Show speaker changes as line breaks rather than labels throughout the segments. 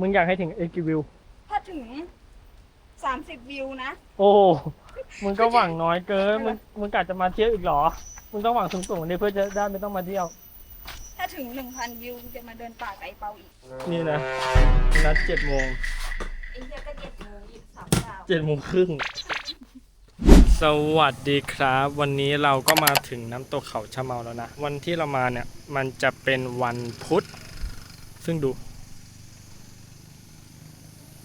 มึงอยากให้ถึงเอกิวิว
ถ้าถึงสามสิบวิวนะ
โอ้ มึงก็หวังน้อยเกิน มึง มึงกะจะมาเที่ยวอีกเหรอ มึงต้องหวังสูงๆนี่เพื่อจะได้ไม่ต้องมาเที่ยว
ถ้าถึงหนึ่งพันวิวจะมาเดินป่าไก่เปาอีก
นี่นะนัดเจ็ดโมง
ไอ้เหี้ยก็เจ็ดโมงอีกสามดาว
เจ็ดโมงครึ่ง สวัสดีครับ วันนี้เราก็มาถึงน้ำตกเขาชะเมาแล้วนะ วันที่เรามาเนี่ย มันจะเป็นวันพุธ ซึ่งดู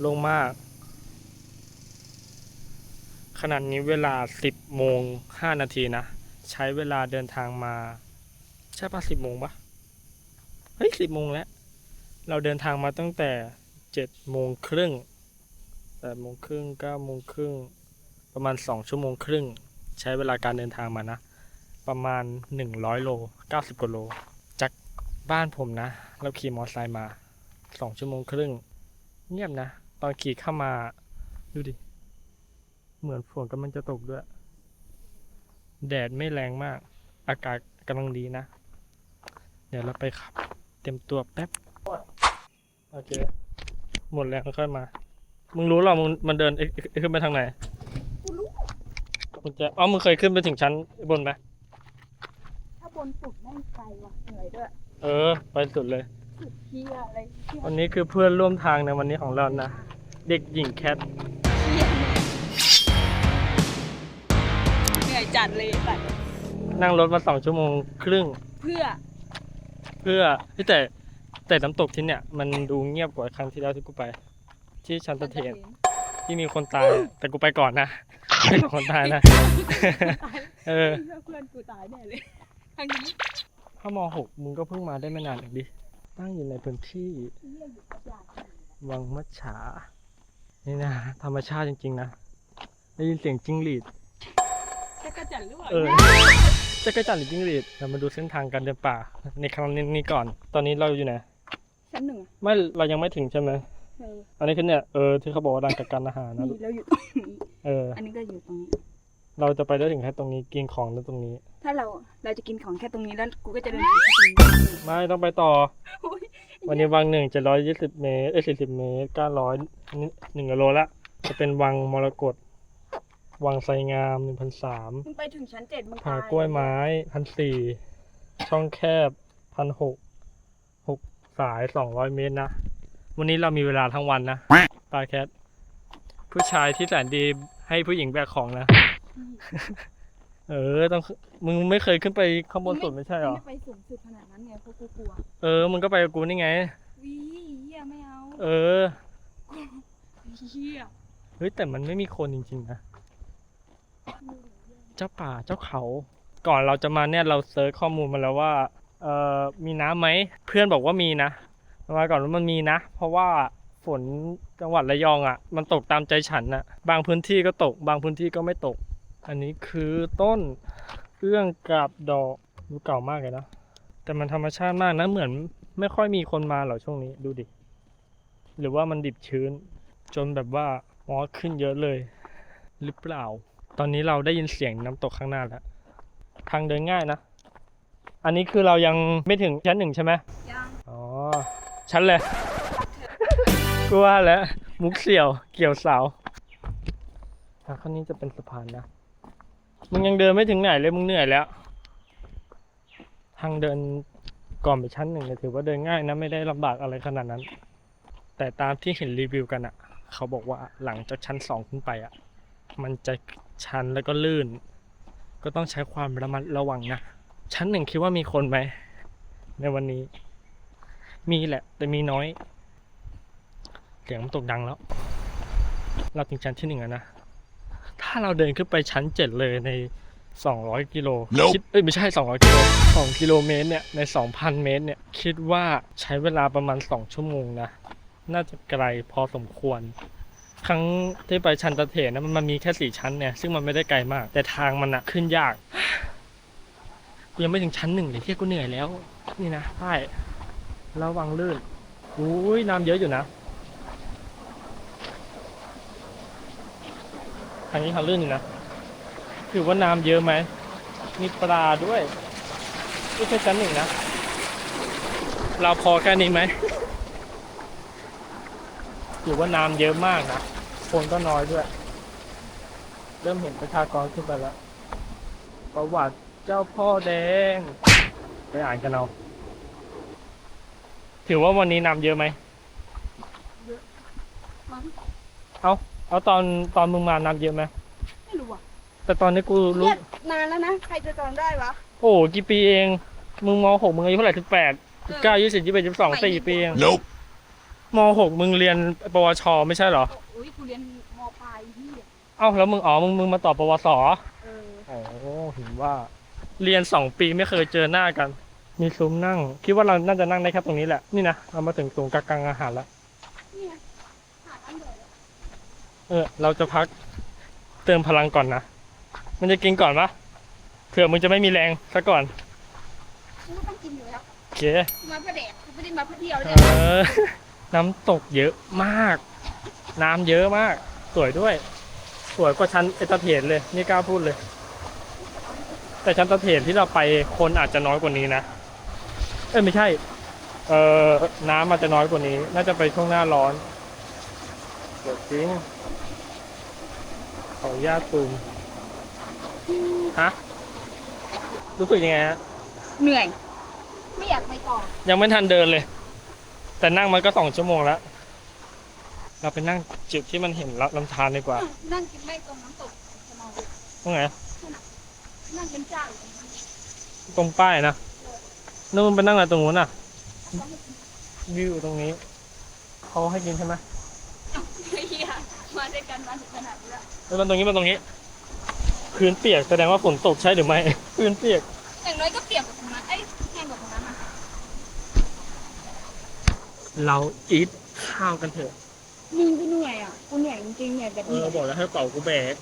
ลงมาก ขนาดนี้เวลา 10โมง5นาทีนะ ใช้เวลาเดินทางมา ใช่ปะ10โมงปะเฮ้ย10โมงแล้ว เราเดินทางมาตั้งแต่7โมงครึ่งแปดโมงครึ่งเก้าโมงครึ่งประมาณสองชั่วโมงครึ่ง ใช้เวลาการเดินทางมานะ ประมาณหนึ่งร้อยโลเก้าสิบกว่าโล จากบ้านผมนะ เราขี่มอเตอร์ไซค์มาสองชั่วโมงครึ่ง เงียบนะ ตอนขี่เข้ามา ดูดิ เหมือนฝนกำลังจะตกด้วย แดดไม่แรงมาก อากาศกำลังดีนะ เดี๋ยวเราไปขับ เต็มตัวแป๊บ โอเค หมดแล้วค่อยมา มึงรู้หรอมึงมันเดินเอ๊ะเอ๊ะขึ้นไปทางไหน
กูรู้
มึงจะอ๋อมึงเคยขึ้นไปถึงชั้นบนไหม
ถ้าบนสุดไม่งไกลว่ะเหนื่อยด้วย
เออ ไปสุดเลย
สุดเที่ยอะไรเที่ย
วันนี้คือเพื่อนร่วมทางในวันนี้ของเรานะ เด็กหญิงแคท
เหนื่อยจัดเลยแต่
นั่งรถมาสองชั่วโมงครึ่ง
เพื่อ
เพื่อเฮ้ยแต่แต่น้ำตกที่เนี่ย มันดูเงียบกว่าครั้งที่แล้วที่กูไป ที่ชันตะเทน ที่มีคนตายอะแต่กูไปก่อนนะ ไม่มีคนตายนะเออ
เพื่อนกูตายแน่เลยทางนี้
ถ้ามหกมึงก็เพิ่งมาได้ไม่นานเองดิ ตั้งอยู่ในพื้นที่
เที่ยอยู่กับยา
วังมัจฉา นี่นะ ธรรมชาติจริง ๆ นะ ได้ยินเสียงจิ้งหรีด
จะกระจันหรือเปล่า
เออจะกระจันหรือจิ้งหรีดเรามาดูเส้นทางการเดินป่า ในครั้งนี้ก่อน ตอนนี้เราอยู่ไหน
ชั้นหนึ่งอะ
ไม่เรายังไม่ถึงใช่ไหม
เออ
อันนี้คือเนี่ยเออที่เขาบอกว่าร้านกักกันอาหารนะ
นี่เราอยู่ตรงนี้
เออ
อันนี้ก็อยู่ตรงนี้
เราจะไปได้ถึงแค่ตรงนี้กินของได้ตรงนี้
ถ้าเราเราจะกินของแค่ตรงนี้แล้วกูก็จะเดินไปแค่ตรงนี้
ไม่ต้องไปต่อ
โอ้ย
วันนี้วังหนึ่งเจ็ดร้อยยี่สิบเมตรเอ้ยสี่สิบเมตรเก้าร้อยหนึ่งกิโลละ จะเป็นวังมรกตวังไซงามหนึ่งพันสาม
มึงไปถึงชั้นเจ็ดมึง
ผา
ตาย
กล้วยไม้พันสี่ช่องแคบพันหกหกสายสองร้อยเมตรนะ วันนี้เรามีเวลาทั้งวันนะปาแคทผู้ชายที่แสนดีให้ผู้หญิงแบกของนะ เออต้องมึงไม่เคยขึ้นไปข้างบนสุดไม่ใช่เหรอ
ไม่ไปสูงสุดขนาดนั้นไงเพราะกูกลัว
เออมึงก็ไปกับกูนี่ไง
วิเฮียไม่เอา
เออ
เฮีย
เฮ้ยแต่มันไม่มีคนจริงๆนะ เจ้าป่าเจ้าเขา ก่อนเราจะมาเนี่ยเราเซิร์ชข้อมูลมาแล้วว่า เอ่อมีน้ำไหม เพื่อนบอกว่ามีนะมาก่อนว่ามันมีนะ เพราะว่าฝนจังหวัดระยองอะ มันตกตามใจฉันอะ บางพื้นที่ก็ตก บางพื้นที่ก็ไม่ตก อันนี้คือต้นเอื้องกับดอกดูเก่ามากเลยนะแต่มันธรรมชาติมากนะเหมือนไม่ค่อยมีคนมาหรอช่วงนี้ดูดิ หรือว่ามันดิบชื้น จนแบบว่ามอสขึ้นเยอะเลย หรือเปล่า ตอนนี้เราได้ยินเสียงน้ำตกข้างหน้าแล้ว ทางเดินง่ายนะ อันนี้คือเรายังไม่ถึงชั้นหนึ่งใช่ไหม
ยัง
อ๋อ ชั้นเลยกูว่าแล้ว มุกเสี่ยว เกี่ยวเสาทางข้างนี้จะเป็นสะพานนะ มึงยังเดินไม่ถึงไหนเลยมึงเหนื่อยแล้ว ทางเดินก่อนไปชั้นหนึ่งเนี่ยถือว่าเดินง่ายนะไม่ได้ลำบากอะไรขนาดนั้น แต่ตามที่เห็นรีวิวกันอะ่ะ เขาบอกว่าหลังจากชั้นสองขึ้นไปอะ่ะ มันจะชันแล้วก็ลื่น ก็ต้องใช้ความระมัดระวังนะ ชั้นหนึ่งคิดว่ามีคนไหม ในวันนี้ มีแหละ แต่มีน้อย เสียงมันตกดังแล้ว เราถึงชั้นที่หนึ่งแล้วนะ ถ้าเราเดินขึ้นไปชั้นเจ็ดเลยใน 200 กิโล
Nope
คิดเอ้ยไม่ใช่ 200 กิโล2กิโลเมตรเนี่ยใน 2,000 เมตรเนี่ยคิดว่าใช้เวลาประมาณ 2 ชั่วโมงนะ น่าจะไกลพอสมควร ครั้งที่ไปชันตะเถนนะมันมันมีแค่สี่ชั้นเนี่ย ซึ่งมันไม่ได้ไกลมาก แต่ทางมันอะขึ้นยากกูยังไม่ถึงชั้นหนึ่งเลยที่กูเหนื่อยแล้ว นี่นะป้ายระวังลื่นอุ้ยน้ำเยอะอยู่นะ ทางนี้ทาลื่นอยู่นะถือว่าน้ำเยอะไหม มีปลาด้วยนี่แค่ชั้นหนึ่งนะ เราพอแค่นี้ไหมถือว่าน้ำเยอะมากนะ คนก็น้อยด้วย เริ่มเห็นประชากรขึ้นไปแล้ว ประวัติเจ้าพ่อแดง ไปอ่านกันเอาถือว่าวันนี้น้ำเยอะไหม
มั้ง
เอาตอนตอนมึงมาน้ำเยอะไหม
ไม่รู้อะ
แต่ตอนนี้กูรู้
เนี่ยนานแล้วนะ ใครจะจำได้วะ
โอ้โหกี่ปีเอง มึงมหกมึงอายุเท่าไหร่สิบแปดสิบเก้ายี่สิบยี่สิบเอ็ดยี่สิบสองสี่ปีเอง
Nope.
มหกมึงเรียนปวช ไม่ใช่เหรอ
โอ้ยกูเรียนมปลายที่
เอ้าแล้วมึงอ๋อมึงมึงมาต่อปวส
เออ
โอ้เห็นว่า เรียนสองปีไม่เคยเจอหน้ากัน มีซุ้มนั่ง คิดว่าเราน่าจะนั่งได้แค่ตรงนี้แหละ นี่นะ เรามาถึงตรงกลางๆอาหารแล้ว
นี่ไงหาอันเดียว
เออ เราจะพักเติมพลังก่อนนะ มันจะกินก่อนปะเผื่อมึงจะไม่มีแรงซะก่อน
กูก็ต้องกินอยู่แล้ว
โอเค
กูมาเพื่อแดกกูไม่ได้มาเพื่อเที่ยว
เอ
เนี่ย
อ น้ำตกเยอะมาก น้ำเยอะมาก สวยด้วย สวยกว่าชั้นเอตเทนเลย นี่กล้าพูดเลย แต่ชั้นเอตเทนที่เราไปคนอาจจะน้อยกว่านี้นะ เอ้ยไม่ใช่ เออน้ำอาจจะน้อยกว่านี้ น่าจะไปช่วงหน้าร้อนเดี๋ยวจริง ขออนุญาตซูมฮะ รู้สึกยังไงฮะ
เหนื่อย ไม่อยากไปต่อ
ยังไม่ทันเดินเลย แต่นั่งมันก็สองชั่วโมงแล้ว เราไปนั่งจุดที่มันเห็นลำธารดีกว่า
นั่งกินไม่ตรงน้ำตกจะมอง
ตรงไหน
นั่งเป็นเจ้า
ตรงป้ายนะนู่นไปนั่งอะไรตรงนู้นน่ะ วิวตรงนี้ เขาให้กินใช่ไหม
เฮียมาด้วยกันมาถึงขนาดนี้ แล้ว
แล้วมันตรงนี้มันตรงนี้พื้นเปียกแสดงว่าฝนตกใช่หรือไม่ พื้นเปียก
อย่างน้อยก็เปรียบกับตรงนั้นเอ้ยแห้งกว่าตรงนั้นนะ
เราอีทข้าวกันเถอะ
มึงกูเหนื่อยอะกูเหนื่อยจริงๆเหนื่อยแบบ
เอ
นี้
อบอกแล้วให้เป่ากูแบก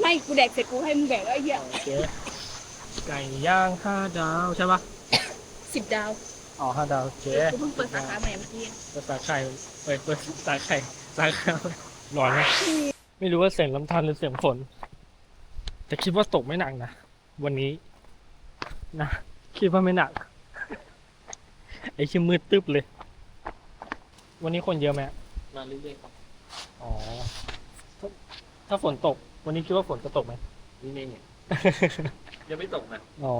ไม่กูแดกเสร็จกูให้มึงแดกแล้วไอ้เหี้ย
โอเคไก่ย่างห้าดาวใช่ปะ
สิบดาว
อ๋อห้าดาวโอเค
กูเพิ่งเปิดสาขาใหม่เมื่อกี้
เปิดสาไข่เปิดเปิดสาไข่สาไข่ร้อนไหม ไม่รู้ว่าเสียงลำธารหรือเสียงฝน แต่คิดว่าตกไม่หนักนะ วันนี้ นะ คิดว่าไม่หนัก ไอ้ชิมมืดตึ๊บเลย วันนี้คนเยอะไหม
มาเรื่อยๆครับ
อ๋อถ้าถ้าฝนตก วันนี้คิดว่าฝนจะตกไหม
นี่เองเนี่ยยังไม่ตกนะ
อ๋อ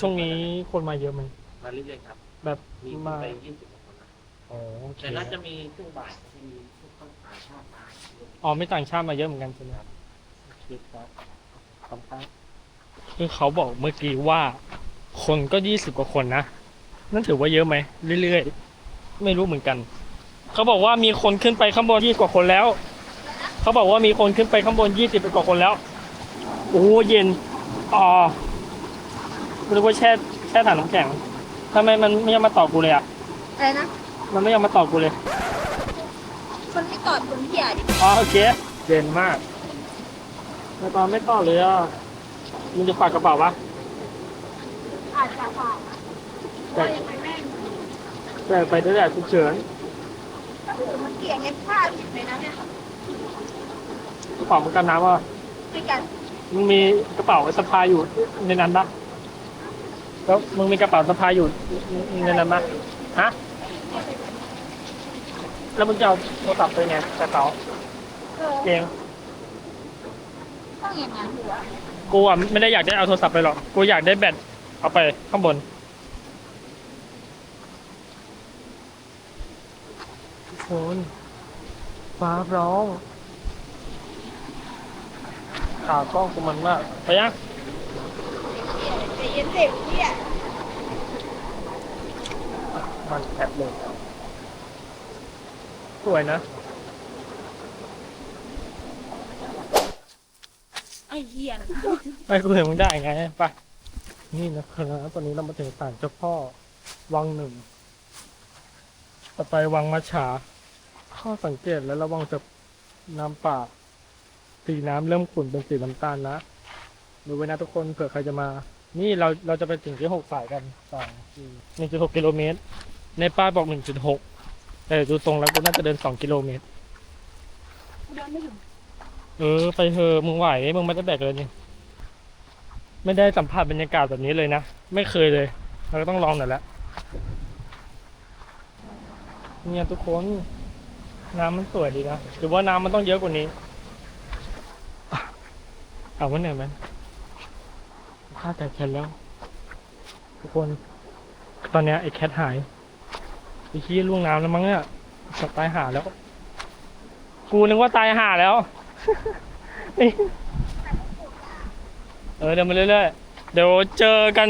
ช่วงนี้คนมาเยอะไหม
มาเรื่อยๆครับ
แบบ
มี
มา
ไปยี่สิบกว่าคนนะ
อ๋อโอเค
แต่น่าจะมีช่วงบ่ายที่มีพวกคนต่างชาติมา
อ๋อไม่ต่างชาติมาเยอะเหมือนกันใช่ไหมครับโอเคครับขอบคุณครับคือเขาบอกเมื่อกี้ว่าคนก็ยี่สิบกว่าคนนะนั่นถือว่าเยอะไหมเรื่อยๆไม่รู้เหมือนกัน เขาบอกว่ามีคนขึ้นไปข้างบนยี่กว่าคนแล้ว เขาบอกว่ามีคนขึ้นไปข้างบนยี่สิบกว่าคนแล้วโอ้เย็นอ๋อไม่รู้ว่าแช่แช่ถังน้ำแข็งทำไมมันไม่ยอมมาตอบกูเลยอะ
อะไรนะ
มันไม่ยอมมาตอบกูเลย
มันไม่ตอบคนเหี้ยดิ
อ๋อโอเคเย็นมากแต่ตอนไม่ตอบเลยอะมึงจะฝากกระเป๋าปะ
อาจจะผ่าน
แต่
ว่ายังไงแม่ง
แต่ไปได้แหละฉุกเฉิน
มันเกลี่ยเงินค่าผิดเลยนะเนี่ย
กระเป๋ามันกันน้ำว่า
ด้วยกัน
มึงมีกระเป๋าสะพายอยู่ในนั้นปะแล้วมึงมีกระเป๋าสะพายอยู่ในนั้นปะฮะ แล้วมึงจะเอาโทรศัพท์ไปไงกระเป๋า
เออ
เอง
ต้องอย่างนั้นหัว
กูอะไม่ได้อยากได้เอาโทรศัพท์ไปหรอก กูอยากได้แบตเอาไปข้างบนทุกคนฟ้าร้องขากล้องกูมันมากไปยัง
ใจเย็นเด็กเหี้ย
มันแคปเลย สวยนะ
ไอ้เหี้ย
ไม่กูเห็นมึงได้ไงไปนี่นะครับตอนนี้เรามาถึงศาลเจ้าพ่อ วังหนึ่ง ต่อไปวังมัชฉาข้อสังเกตและระวังจะน้ำป่า สีน้ำเริ่มขุ่นเป็นสีน้ำตาลนะดูไว้นะทุกคนเผื่อใครจะมา นี่เราเราจะไปถึงที่หกสายกันสองหนึ่งจุดหกกิโลเมตร ในป้ายบอกหนึ่งจุดหก แต่ดูตรงแล้วกูน่าจะเดินสองกิโลเมตร
เดินไม่ถึง
เออ ไปเถอะมึงไหวมึงไม่ได้แบกเลยนี่ไม่ได้สัมผัสบรรยากาศแบบนี้เลยนะ ไม่เคยเลย เราก็ต้องลองหน่อยละเนี่ยทุกคน น้ำมันสวยดีนะหรือว่าน้ำมันต้องเยอะกว่านี้อะเอาไว้ไหนอยไหมฆ่าแต่แคทแล้ว ทุกคน ตอนเนี้ยไอ้แคทหาย ไอ้ขี้ยล่วงน้ำแล้วมั้งเนี่ยสับตายหาแล้ว กูนึกว่าตายหาแล้วนี่เออเดินมาเรื่อยๆ เดี๋ยวเจอกัน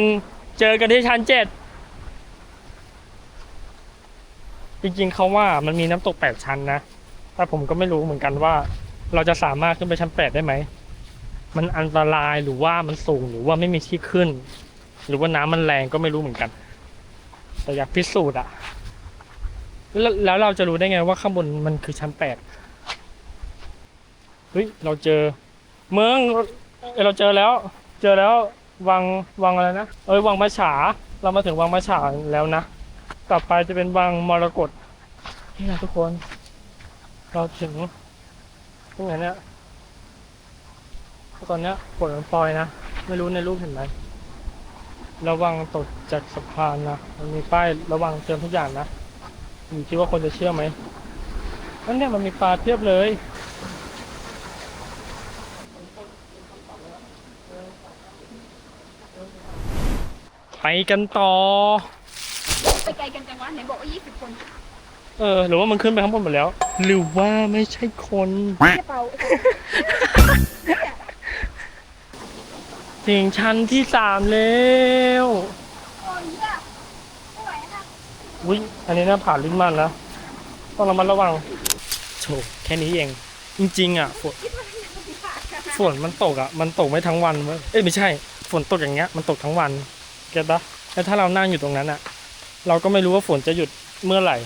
เจอกันที่ชั้นเจ็ด จริงๆเขาว่ามันมีน้ำตกแปดชั้นนะ แต่ผมก็ไม่รู้เหมือนกันว่า เราจะสามารถขึ้นไปชั้นแปดได้ไหม มันอันตรายหรือว่ามันสูงหรือว่าไม่มีที่ขึ้น หรือว่าน้ำมันแรงก็ไม่รู้เหมือนกัน แต่อยากพิสูจน์อะ แล้วเราจะรู้ได้ไงว่าข้างบนมันคือชั้นแปดเฮ้ยเราเจอ เมืองเอ้ยเราเจอแล้ว เจอแล้ววังวังอะไรนะเอ้ยวังมะฉา เรามาถึงวังมะฉาแล้วนะต่อไปจะเป็นวังมรกตนี่นะทุกคน เราถึงตรงไหนเนี่ยตอนเนี้ยฝนมันปล่อยนะ ไม่รู้ในรูปเห็นไหมระวังตกจากสะพานนะมันมีป้ายระวังเตือนทุกอย่างนะ อยู่ที่ว่าคนจะเชื่อไหมนั่นเนี่ยมันมีปลาเทียบเลย ไปกันต่อ
ไปไกลกันจังวะไหนบอกว่ายี่สิบคน
เออ หรือว่ามันขึ้นไปข้างบนหมดแล้ว หรือว่าไม่ใช่คน
แค่เปล่า
ถึงชั้นที่สามแล้ว
โอ้ยเนี่ยไม่ไหวนะ
อุ้ยอันนี้น่าผ่านลิ้นมันนะต้องระมัดระวังโถแค่นี้เอง จริงๆอะฝน
คิดว่าจะมีขาดกัน
ฝนมันตกอะ มันตกไม่ทั้งวันเว้ยเอ้ยไม่ใช่ ฝนตกอย่างเงี้ย มันตกทั้งวันเก็ตปะแล้วถ้าเรานั่งอยู่ตรงนั้นอะ เราก็ไม่รู้ว่าฝนจะหยุดเมื่อไหร่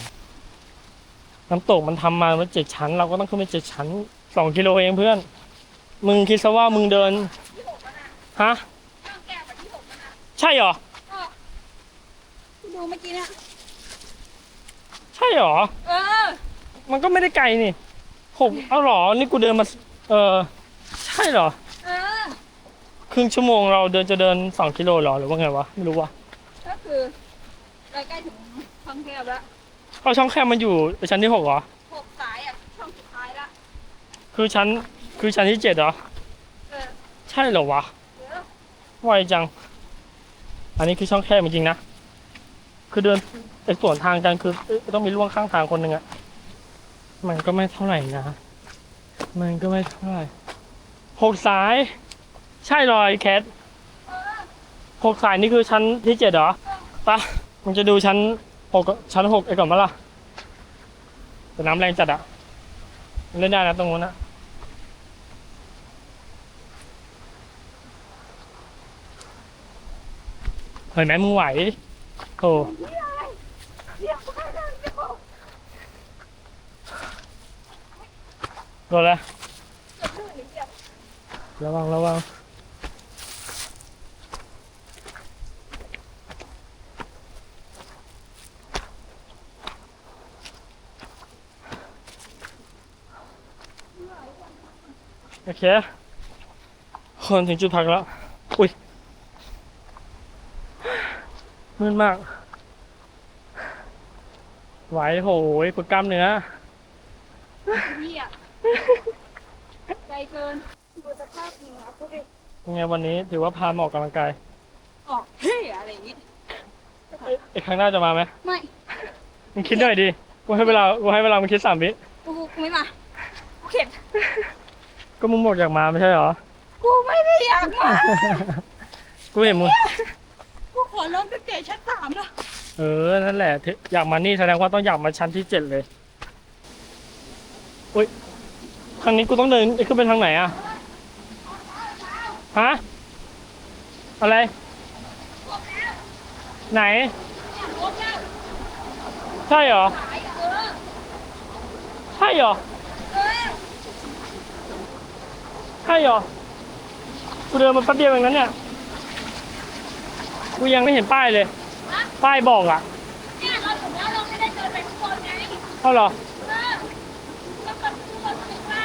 น้ำตกมันทำมาว่าเจ็ดชั้น เราก็ต้องขึ้นไปเจ็ดชั้นสองกิโลเองเพื่อน มึงคิดซะว่ามึงเดิน
ที่หกแล้วนะ
ฮะ
ต้องแก้ไปที่หกแล้วนะ
ใช่เหรอ
ก็ดูเมื่อกี้นะ
ใช่เหรอ
เออ
มันก็ไม่ได้ไกลนี่หกเอาเหรอ นี่กูเดินมา เออ ใช่เหรอ
เออ
ครึ่งชั่วโมงเราเดินจะเดินสองกิโลเหรอหรือว่าไงวะ ไม่รู้ว่ะ
ก็คือเราใกล้ถึงช่องแคบแล้ว
เอาช่องแคบมันอยู่ชั้นที่หกเหรอ
หกสายอะช่องสุดท้ายละ
คือชั้นคือชั้นที่เจ็ดเหรอ
เออ
ใช่เหรอวะ
เดี๋ยว
ไวจัง อันนี้คือช่องแคบจริงๆนะ คือเดิน ไอ้สวนทางกันคือต้องมีล่วงข้างทางคนหนึ่งอะมันก็ไม่เท่าไหร่นะ มันก็ไม่เท่าไหร่หกสาย ใช่เลยแคทหกสายนี่คือชั้นที่เจ็ดเหรอปะมันจะดูชั้นหกชั้นหกไอ้ก่อนมาล่ะแต่น้ำแรงจัดอะเล่นได้นะตรงนู้นนะเห็นไหมมึงไหวโอ้
เดี๋ยวก็ได้เดี๋ยว
โดนแล้วระวังระวังโอเค คนถึงจุดพักแล้ว อุ้ยมืดมาก ไหวโหยฝึกกล้ามเนื้อ
ไกลเกินดูสภาพจริงนะพูดดิ
ยังไงวันนี้ถือว่าพามาออกกำลังกาย
ออกเฮ้ยอะไรอย่างงี้
เอ้ยไอ้ครั้งหน้าจะมาไหม
ไม่
มึงคิดหน่อยดิกูให้เวลากูให้เวลามึงคิดสามวิ
กูกูไม่มากูเข็ด
ก็มึงบอกอยากมาไม่ใช่เหรอ
กูไม่ได้อยากมา
กูเห็นมึง
กูขอร้องตั้งแต่ชั้นสามแล้ว
เออนั่นแหละถึอยากมานี่แสดงว่าต้องอยากมาชั้นที่เจ็ดเลยอุ้ย ทางนี้กูต้องเดินขึ้นไปทางไหนอะฮะ อะไร ไหน
รถแล้ว
ใช่เหรอ
สายเออ
ใช่เหรอ
เออ
ใช่เหรอ กูเดินมาแป๊บเดียวเองนั้นเนี่ย กูยังไม่เห็นป้ายเลย ป้ายบอกอะ
เนี่ยเราถึงแล้วเราไม่ได้เดินไปข้างบนไง
เท่าเหรอ
เออแล้วก็ทุกคนถึงว่า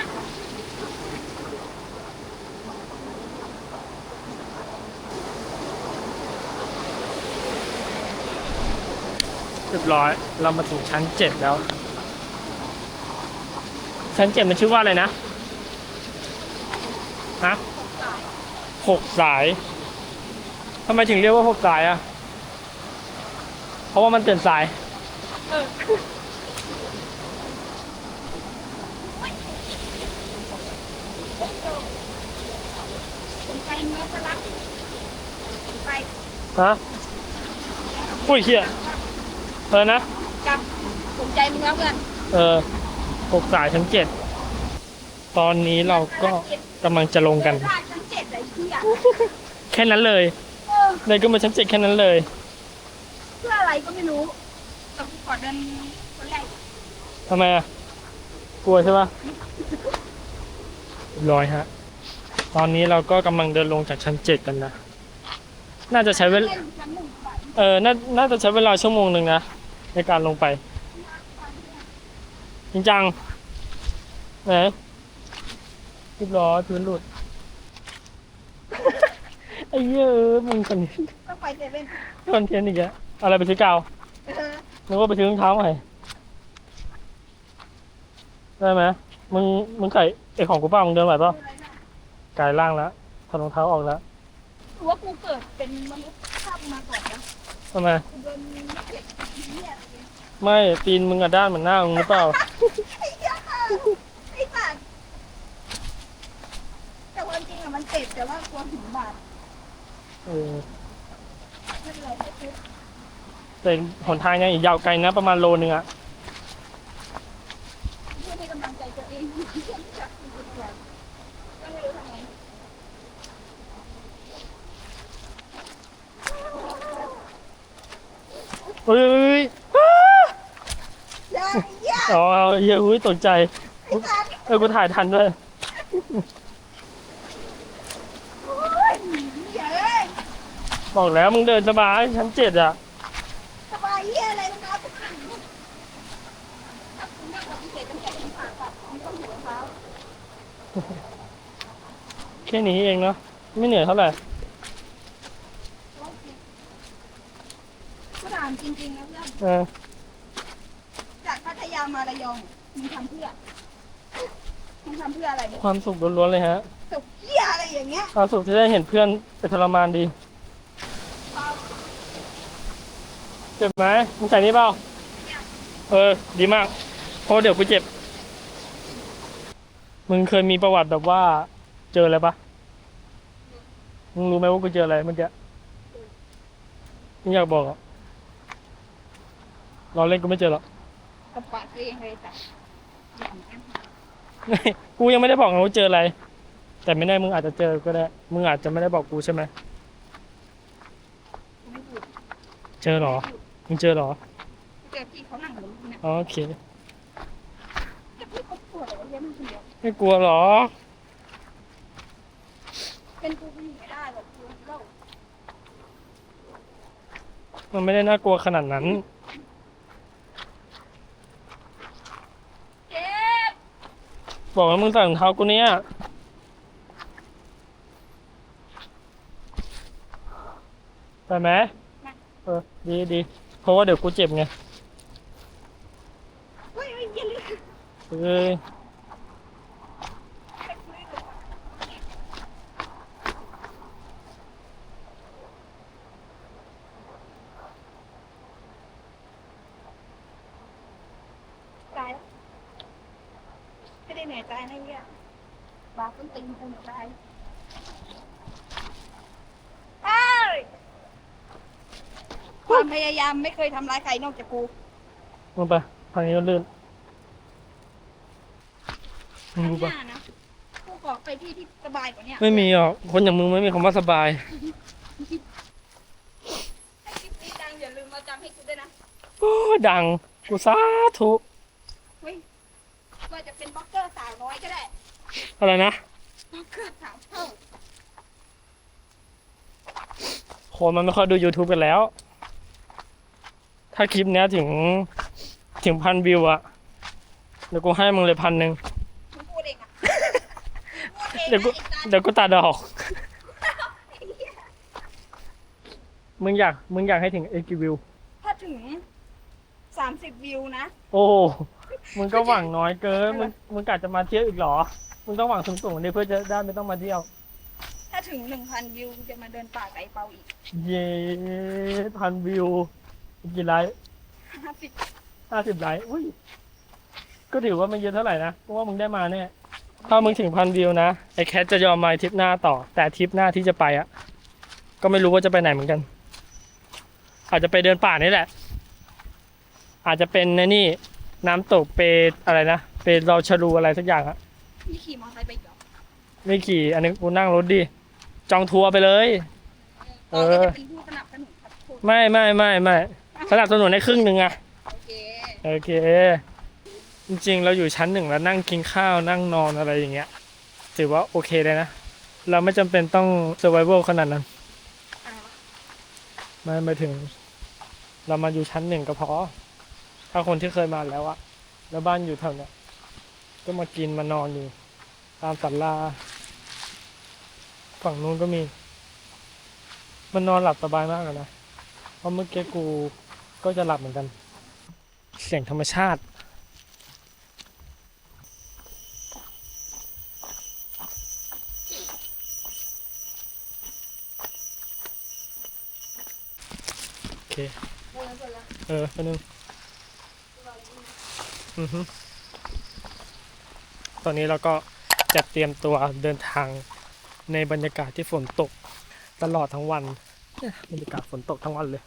เรียบร้อย เรามาถึงชั้นเจ็ดแล้ว ชั้นเจ็ดมันชื่อว่าอะไรนะฮะหกสายทำไมถึงเรียกว่าหกสายอะ เพราะว่ามันเตือนสายฮะอุ้ยเฮีย เออนะ
กับสนใจมึงแล้วเพื่อน
เออหกสายชั้นเจ็ด ตอนนี้เราก็กำลังจะลงกัน
เดิทางชั้นเจ็ดเลยเพื่อน
แค่นั้นเลย
เออ
เลยก็มาชั้นเจ็ดแค่นั้นเลย
เพื่ออะไรก็ไม่รู้แต่กูขอเดินคนแรก
ทำไมอะ กลัวใช่ปะเรียบร้อยฮะ ตอนนี้เราก็กำลังเดินลงจากชั้นเจ็ดกันนะ น่าจะใช้เวลา
เล่นชั้นหนึ่งไป
เออน่าน่าจะใช้เวลาชั่วโมงหนึ่งนะ ในการลงไป จริงจังไหนเรียบร้อยพื้นหลุด ไอ้เหี้ยเอะมึงคนนี้
ก็ไปเซเว่น
คอนเทนต์อีกแล้วอะไรไปซื้อกาว
เออ
นึกว่าไปซื้อรองเท้าใหม่ได้ไหมมึงมึงใส่ไอของกูเปล่ามึงเดินไหวเปล่า
อะไรนะ
กายล่างแล้วถอดรองเท้าออกแล้ว
หรือว่ากูเกิดเป็นมนุษย์ข้ามมาก่อนนะ
ทำไม
ไม่
ตีนมึงอะด้านเหมือนหน้ามึงหรือเปล่า
ไอ้เหี้ยไอ้สัตว์แต่ความจริงอะมันเจ็บแต่ว่ากลัวหินบาด
เออ
ไม่เป็นไรไม่คิด
แต่หนทางยังอีกยาวไกลนะ ประมาณโลนึงอะ
เพื่อให้กำลังใจตัวเองเพื่อนจับกูเดียวก็ไม่รู้ทำไง
เฮ้ย
อย่าอย่า
อ๋อเฮียอุ้ยตกใจ
ไอ้สัตว์
เออกูถ่ายทันด้วย
โอ๊ยอย่าเลย
บอกแล้วมึงเดินสบายชั้นเจ็ดอะ
สบายเหี้ยอะไรนะกูขังถ้าคุณไม่ปฏิเสธตั้งแต่ที่ผ่านตัดไม่ต้องหัวเท้า
แค่นี้เองเนาะไม่เหนื่อยเท่าไหร่
ก็ถามจริงๆนะเพื่อน
เออ
จากพัทยามาระยองมึงทำเพื่อมึงทำเพื่ออะไร
ความสุขล้วนๆเลยฮะ
ตกเหี้ยอะไรอย่างเงี้ย
ความสุขที่ได้เห็นเพื่อนไปทรมานดี เจ็บไหมมึงใส่นี่เปล่า เออ ดีมาก เพราะเดี๋ยวกูเจ็บ มึงเคยมีประวัติแบบว่า เจออะไรปะมึงรู้ไหมว่ากูเจออะไรเมื่อกี้มึงอยากบอกเหรอ รอเล่นกูไม่เจอหรอก
กับปากตัวเองเลยจ้ะ
กูยังไม่ได้บอกนะว่าเจออะไร แต่ไม่แน่มึงอาจจะเจอก็ได้ มึงอาจจะไม่ได้บอกกูใช่ไหม
ไม่พูด
เจอเหรอ มึงเจอเหรอ
เจอพี่เขานั่งอยู่เนี่ย
อ๋อโอเค
แต่พี่เขาปวดอะไรเยอะมากคนเดียว
ไม่กลัวหรอ
เป็นกูกูหนีไม่ได้หรอกกูเล่า
มันไม่ได้น่ากลัวขนาดนั้น
เจ็บ
บอกว่ามึงใส่รองเท้ากูเนี่ยไปไหมเออดีดีเพราะว่าเดี๋ยวกูเจ็บไง
เฮ้ยเฮ้ยอย่าลืม
เอ้ย
ตายแล้วไม่ได้เหนื่อยตายนะเนี่ยบาปต้นตีนกูเหนื่อยตายเอ้ย ความพยายามไม่เคยทำร้ายใครนอกจากกู
มึงไป ทางนี้มันลื่นมึงรู้ปะ
ข้างหน้านะกูขอไปที่ที่สบายกว่าเนี้ย
ไม่มีหรอก คนอย่างมึงไม่มีคำว่าสบาย
ถ้าคลิปนี้ดังอย่าลืมมาจำให้กูด้วยนะ
โอ้ยดัง กูสาธุ
เฮ้ยว่าจะเป็นบล็อกเกอร์สาวน้อยก็ได้
อะไรนะ
บล็อกเกอร์สาวเท่า
คนมันไม่ค่อยดู YouTube กันแล้ว ถ้าคลิปเนี้ยถึงถึงพันวิวอะเดี๋ยวกูให้มึงเลยพันหนึ่ง
มึงพูดเองอะพูดเอง
เดี๋ยวกู
นะไอ้ตา
เดี๋ยวกูตัดออก
ไอ้เหี้ย
มึงอยากมึงอยากให้ถึงเอกิวิว
ถ้าถึงสามสิบวิวนะ
โอ้โหมึงก็หวังน้อยเกิน มึงมึงกะจะมาเที่ยวอีกเหรอ มึงต้องหวังสูงๆดิเพื่อจะได้ไม่ต้องมาเที่ยว
ถ้าถึงหนึ่งพันวิวจะมาเดินป่าไก่เปาอีก
เย้พันวิว กี่ไลค์
ห้าสิบ
ห้าสิบไลค์อุ้ย ก็ถือว่าไม่เยอะเท่าไหร่นะ เพราะว่ามึงได้มาแน่ถ้ามึงถึงพันวิวนะ ไอ้แคทจะยอมมาทริปหน้าต่อ แต่ทริปหน้าที่จะไปอะ ก็ไม่รู้ว่าจะไปไหนเหมือนกัน อาจจะไปเดินป่านี่แหละ อาจจะเป็นในนี่ น้ำตกเปอะไรนะ เปเราชะลูอะไรสักอย่างอะ
พี่ขี่มอเตอร์ไซค์ไปอีกเหรอ
ไม่ขี่ อันนี้กูนั่งรถดิ จองทัวร์ไปเลย
ตอนนี้จะเป็นผู้สนับสนุนครับทุกคน
ไม่ไม่ไม่ไม่ สนับสนุนให้ครึ่งหนึ่งอะ
โอเค
โอเค จริงๆ เราอยู่ชั้นหนึ่งแล้วนั่งกินข้าวนั่งนอนอะไรอย่างเงี้ย ถือว่าโอเคเลยนะ เราไม่จำเป็นต้อง survival ขนาดนั้น
อ่า
ไม่ไม่ถึง เรามาอยู่ชั้นหนึ่งก็พอ ถ้าคนที่เคยมาแล้วอะแล้วบ้านอยู่แถวเนี้ยก็มากินมานอนอยู่ ตามศาลา ฝั่งนู้นก็มี มันนอนหลับสบายมากเลยนะ เพราะเมื่อกี้กู ก็จะหลับเหมือนกัน เสียงธรรมชาติโอเค
เออเสร็จแล้ว
เออไปนึงอือฮึตอนนี้เราก็จัดเตรียมตัวเดินทางในบรรยากาศที่ฝนตกตลอดทั้งวันบรรยากาศฝนตกทั้งวันเลย